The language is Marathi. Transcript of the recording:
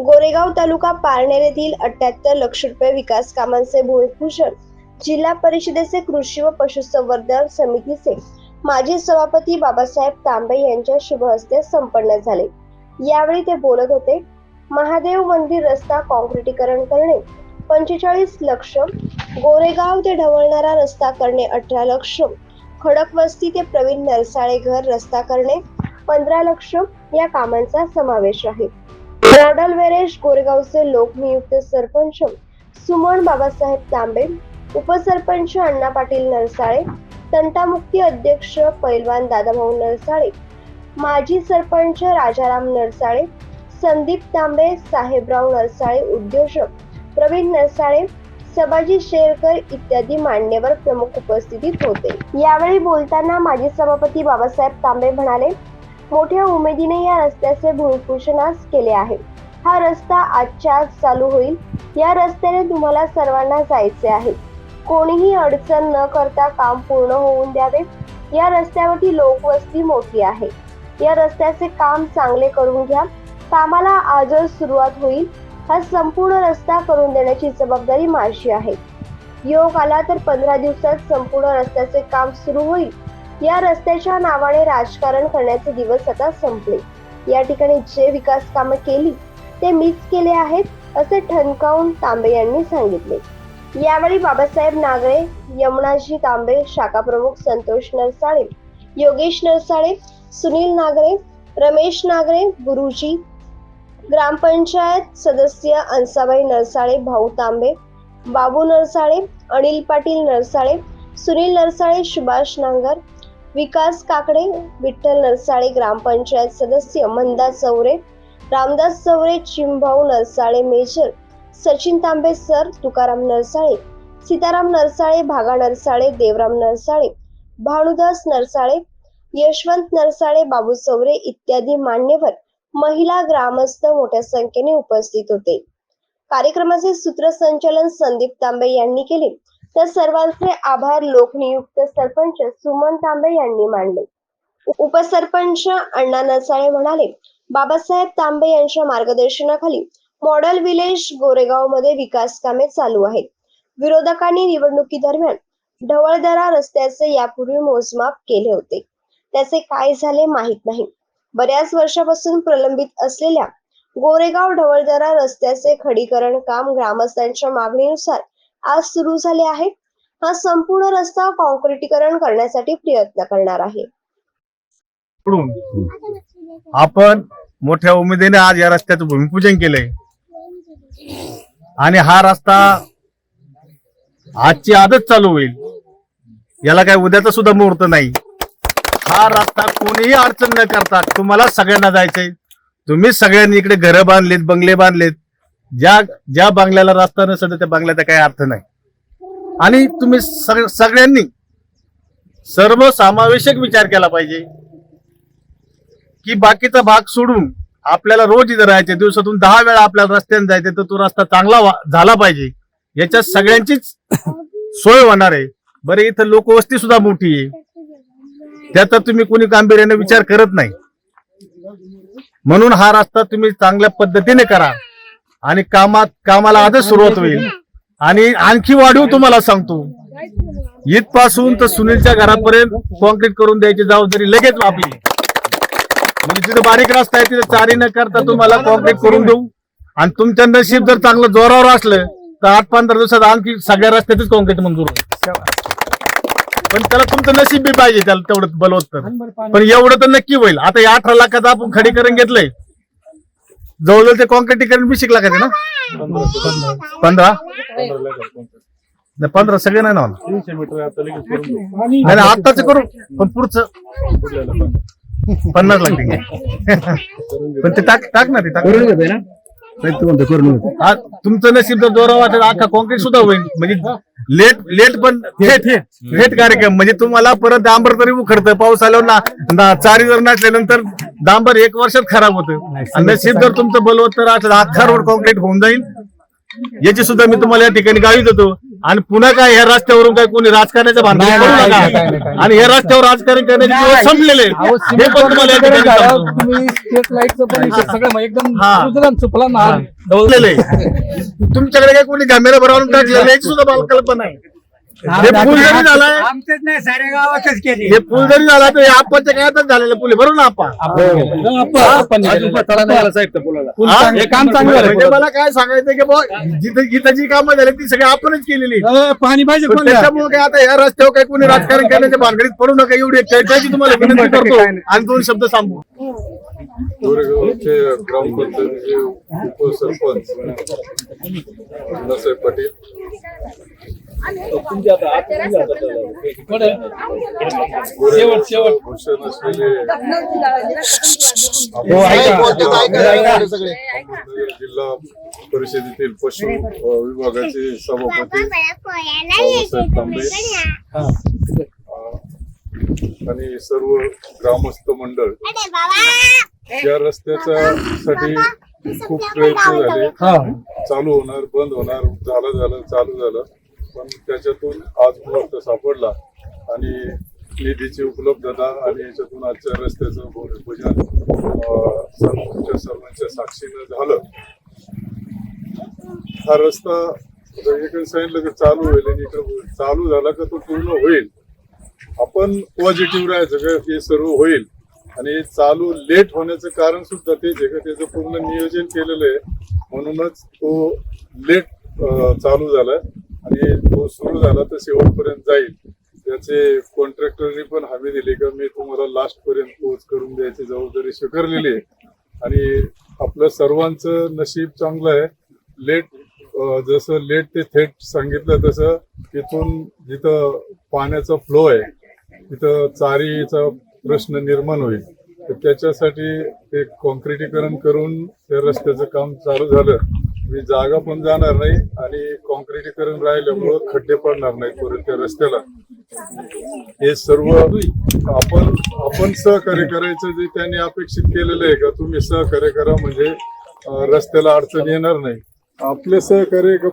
गोरेगाव तालुका पारनेर येथील अठ्याहत्तर लक्ष रुपये विकास कामांचे भूमिपूजन जिल्हा परिषदेचे कृषी व पशुसंवर्धन समितीचे माजी सभापती बाबासाहेब तांबे यांच्या शुभ हस्ते संपन्न झाले. यावेळी ते बोलत होते महादेव मंदिर रस्ता काँक्रिटीकरण करणे पंचेचाळीस लक्ष गोरेगाव ते ढवळणारा रस्ता करणे अठरा लक्ष खडकवस्ती ते प्रवीण नरसाळे घर रस्ता करणे पंधरा लक्ष या कामांचा समावेश आहे. मॉडल वेरेश गोरेगावचे लोकनियुक्त सरपंच सुमन बाबासाहेब तांबे उपसरपंच अण्णा पाटील नरसाळे तंटामुक्ती अध्यक्ष पैलवान दादाभाऊ नरसाळे माजी सरपंच राजाराम नरसाळे संदीप तांबे साहेबराव नरसाळे उद्योजक प्रवीण नरसाळे सभाजी शेरकर इत्यादी मान्यवर प्रमुख उपस्थितीत होते. यावेळी बोलताना माजी सभापती बाबासाहेब तांबे म्हणाले मोठ्या उमेदीने या रस्त्याचे भूमिपूजनास केले आहे. हा रस्ता आजच्या आज चालू होईल. या रस्त्याने तुम्हाला सर्वांना जायचे आहे. कोणीही अडचण न करता काम पूर्ण होऊन द्यावे. या रस्त्यावरती लोकवस्ती मोठी आहे. या रस्त्याचे काम चांगले करून घ्या. कामाला आजच सुरुवात होईल. हा संपूर्ण रस्ता करून देण्याची जबाबदारी माझी आहे. योग आला तर पंधरा दिवसात संपूर्ण रस्त्याचे काम सुरू होईल. या रस्त्याच्या नावाने राजकारण करण्याचे दिवस आता संपले. या ठिकाणी जे विकास कामे केली ते मीच केले आहेत असे ठणकावून तांबे यांनी सांगितले. यावेळी बाबासाहेब नागरे यमुनाजी तांबे शाखा प्रमुख संतोष नरसाळे योगेश नरसाळे सुनील नागरे रमेश नागरे गुरुजी ग्रामपंचायत सदस्य अंसाबाई नरसाळे भाऊ तांबे बाबू नरसाळे अनिल पाटील नरसाळे सुनील नरसाळे सुभाष नांगर विकास काकडे विठ्ठल नरसाळे ग्रामपंचायत सदस्य मंदा चौरे रामदास चौरे चिंभाऊ नरसाळे मेजर सचिन तांबे सर तुकाराम नरसाळे सीताराम नरसाळे भागा नरसाळे देवराम नरसाळे भानुदास नरसाळे यशवंत नरसाळे बाबू चौरे इत्यादी मान्यवर महिला ग्रामस्थ मोठ्या संख्येने उपस्थित होते. कार्यक्रमाचे सूत्रसंचालन संदीप तांबे यांनी केले. तर सर्वांचे आभार लोकनियुक्त सरपंच सुमन तांबे यांनी मानले. उपसरपंच अण्णा नरसाळे म्हणाले बाबासाहेब तांबे यांच्या मार्गदर्शनाखाली मॉडेल विलेज गोरेगावमध्ये विकास कामे चालू आहेत. विरोधकांनी निवडणुकी दरम्यान ढवळदरा रस्त्याचे यापूर्वी मोजमाप केले होते. त्याचे काय झाले माहीत नाही. बऱ्याच वर्षापासून प्रलंबित असलेल्या गोरेगाव ढवळदरा रस्त्याचे खडीकरण काम ग्रामस्थांच्या मागणीनुसार आज सुरू झाले आहे. हा संपूर्ण रस्ता कॉन्क्रिटीकरण करण्यासाठी प्रयत्न करणार आहे. आपण मोठ्या उमेदीने आज या रस्त्याचं भूमिपूजन केलंय. आणि हा रस्ता आजची आजच चालू होईल. याला काय उद्याचा सुद्धा मुहूर्त नाही. हा रस्ता कोणीही अडचण न करता तुम्हाला सगळ्यांना जायचंय. तुम्ही सगळ्यांनी इकडे घरं बांधलेत बंगले बांधलेत. ज्या ज्या बंगल्याला रस्ता नसेल त्या बंगल्याचा काही अर्थ नाही. आणि तुम्ही सग- सगळ्यांनी सर्वसमावेशक विचार केला पाहिजे. की बाकीचा भाग सोडून आपल्याला रोज इथं राहायचे दिवसातून दहा वेळा आपल्याला रस्त्याने जायचे तर तो रस्ता चांगला झाला पाहिजे. याच्यात सगळ्यांचीच सोय होणार आहे. बरं इथं लोकवस्ती सुद्धा मोठी आहे. त्याचा तुम्ही कोणी गांभीर्याने विचार करत नाही. म्हणून हा रस्ता तुम्ही चांगल्या पद्धतीने करा. आणि कामात कामाला आजच सुरुवात होईल. आणि आणखी वाढवू तुम्हाला सांगतो. इथपासून तर सुनीलच्या घरापर्यंत कॉन्क्रीट करून द्यायची जबाबदारी लगेच आपली. म्हणजे तिथं बारीक रस्ता आहे तिथं चारी न करता तुम्हाला कॉन्क्रीट करून देऊ. आणि तुमचं नशीब जर चांगलं जोरावर असलं तर आठ पंधरा दिवसात आणखी सगळ्या रस्त्यातच कॉन्क्रीट मंजूर पण त्याला तुमचं नशीब बी पाहिजे त्याला तेवढं बलवत पण एवढं तर नक्की होईल. आता या अठरा लाखाचं आपण खडी करून घेतलंय. जवळजवळ ते कॉन्क्रिटीकरण बी शिकला का ते ना? पंधरा? पंधरा सगळे नाही ना आताच आत्ताच करू. पण पुढचं. पन्नास लागते पण ते टाक टाक ना ते टाक. हा, तुमचं नशीब जर जोरा वाटेल अख्खा कॉन्क्रीट सुद्धा होईल. म्हणजे लेट लेट पण थेट थेट. कार्यक्रम. म्हणजे तुम्हाला परत डांबर तरी उखडतं. पाऊस आल्यावर ना ना- चारी जर नसल्यानंतर डांबर एक वर्षात खराब होतं. आणि नशीब जर तुमचं बलवत्तर असलं अख्खा रोड कॉन्क्रीट होऊन जाईल. याची सुद्धा मी तुम्हाला या ठिकाणी गावी देतो. आणि पुन्हा काय ह्या रस्त्यावरून काय कोणी नाही, पडू नाही, नका. आणि हे रस्त्यावर राजकारण करण्याचे दिवस संपलेले हे पण तुम्हाला या ठिकाणी झाल्यावर सांगतो. तुम्ही स्ट्रीट लाईटचं पण इथे सगळं मग एकदम हा. सुजलाम सुफलाम. तुमच्याकडे काय कोणी कॅमेरा भरवून टाकलेलं याची सुद्धा मला कल्पना आहे हे पूल जरी झालाय. आमचेच नाही साऱ्या गावातच केली. हे पूल जरी झाला तर आपाच्या काळातच झालेलं पूल बरोबर ना आपा आपण हा? हे? काम चांगलं झालं. म्हणजे मला काय सांगायचं की बुवा जिथं जिथं जी कामं झाली ती सगळी आपणच केलेली. पाणी पाहिजे पण त्याच्यामुळे काय आता या रस्त्यावर काही कोणी राजकारण करण्याच्या भानगडीत पडू नका एवढी चर्चाची तुम्हाला विनंती करतो. आणि दोन शब्द सांगू. गोरेगावचे ग्रामपंचायतीचे उपसरपंच अण्णासाहेब पाटील. शेवट शेवट हो ऐका जिल्हा परिषदेतील पशु विभागाचे सभापती बाबासाहेब तांबे आणि सर्व ग्रामस्थ मंडळ या रस्त्याच्या साठी खूप प्रयत्न झाले चालू होणार बंद होणार झालं झालं चालू झालं पण त्याच्यातून आज मुहूर्त सापडला आणि निधीची उपलब्धता आणि याच्यातून आजच्या रस्त्याचं भूमिपूजन सर्वांच्या सर्वांच्या साक्षीनं झालं. हा रस्ता इकडे सांगितलं की चालू होईल आणि इकडे चालू झाला का तो पूर्ण होईल. आपण पॉझिटिव्ह राहायचं का? हे सर्व होईल. आणि चालू लेट होण्याचं कारण सुद्धा तेच आहे का? त्याचं पूर्ण नियोजन केलेलं आहे. म्हणूनच तो लेट चालू झालाय. आणि तो सुरू झाला तर शेवटपर्यंत जाईल. त्याचे कॉन्ट्रॅक्टरनी पण हमी दिली का मी तुम्हाला लास्ट पर्यंत करून द्यायची जबाबदारी स्वीकारलेली आहे. आणि आपलं सर्वांचं नशीब चांगलं आहे. लेट जसं लेट ते थेट सांगितलं तसं तिथून जिथं पाण्याचा फ्लो आहे तिथं चारीचा प्रश्न निर्माण होईल. तर त्याच्यासाठी ते कॉन्क्रिटीकरण करून त्या रस्त्याचं काम चालू झालं. मी जागा पण जाणार नाही आणि कॉन्क्रिटीकरण राहिल्यामुळं खड्डे पडणार नाही परत त्या रस्त्याला. हे सर्व आपण आपण सहकार्य करायचं जे त्यांनी अपेक्षित केलेलं आहे का तुम्ही सहकार्य करा म्हणजे रस्त्याला अडचण येणार नाही. आपले सहकार्य का